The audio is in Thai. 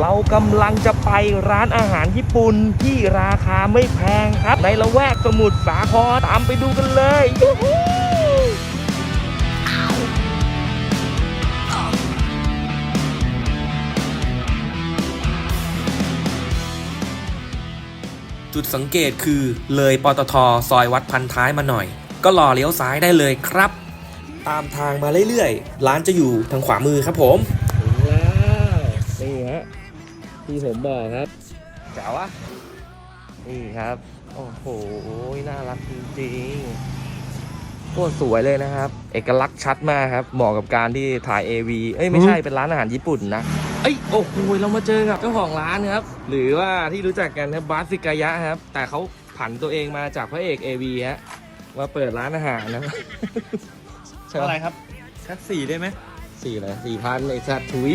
เรากำลังจะไปร้านอาหารญี่ปุ่นที่ราคาไม่แพงครับ ในละแวกสมุทรสาครตามไปดูกันเลยยูฮูจุดสังเกตคือเลยปตทซอยวัดพันท้ายมาหน่อย ก็รอเลี้ยวซ้ายได้เลยครับ ตามทางมาเรื่อยๆ ร้านจะอยู่ทางขวามือครับผมถึงแล้วนี่ฮะ ที่ผมบอกครับแจ๋วอะนี่ครับ โอ้โห น่ารักจริงๆโคตรสวยเลยนะครับ เอกลักษณ์ชัดมากครับ เหมาะกับการที่ถ่าย AV เอ้ย ไม่ใช่ เป็นร้านอาหารญี่ปุ่นนะ เอ้ย โอ้โห เรามาเจอกับเจ้าของร้านครับ หรือว่าที่รู้จักกันครับบาสิกายะครับ แต่เขาผันตัวเองมาจากพระเอก AV ฮะ มาเปิดร้านอาหารนะใช่ปะอะไรครับสักสี่ได้ไหมสี่เลยสี่พันไอ้สัตว์ถุย